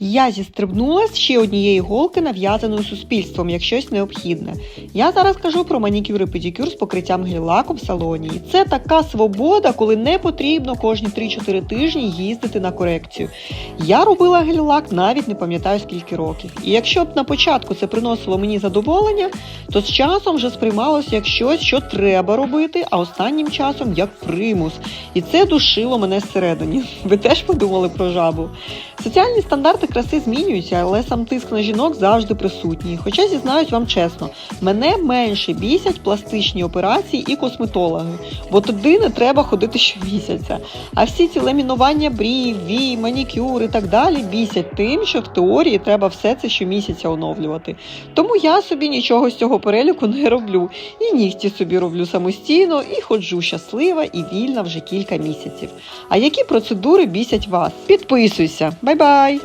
Я зістрибнула з ще однієї голки, нав'язаною суспільством, як щось необхідне. Я зараз кажу про манікюр і педикюр з покриттям гель-лаку в салоні. І це така свобода, коли не потрібно кожні 3-4 тижні їздити на корекцію. Я робила гель-лак навіть не пам'ятаю скільки років. І якщо б на початку це приносило мені задоволення, то з часом вже сприймалося як щось, що треба робити, а останнім часом як примус. І це душило мене зсередині. Ви теж подумали про жабу? Соціальні стандарти краси змінюються, але сам тиск на жінок завжди присутній. Хоча зізнаюсь вам чесно, мене менше бісять пластичні операції і косметологи, бо туди не треба ходити щомісяця. А всі ці ламінування брів, вій, манікюр і так далі бісять тим, що в теорії треба все це щомісяця оновлювати. Тому я собі нічого з цього переліку не роблю. І нігті собі роблю самостійно, і ходжу щаслива і вільна вже кілька місяців. А які процедури бісять вас? Підписуйся, бай-бай!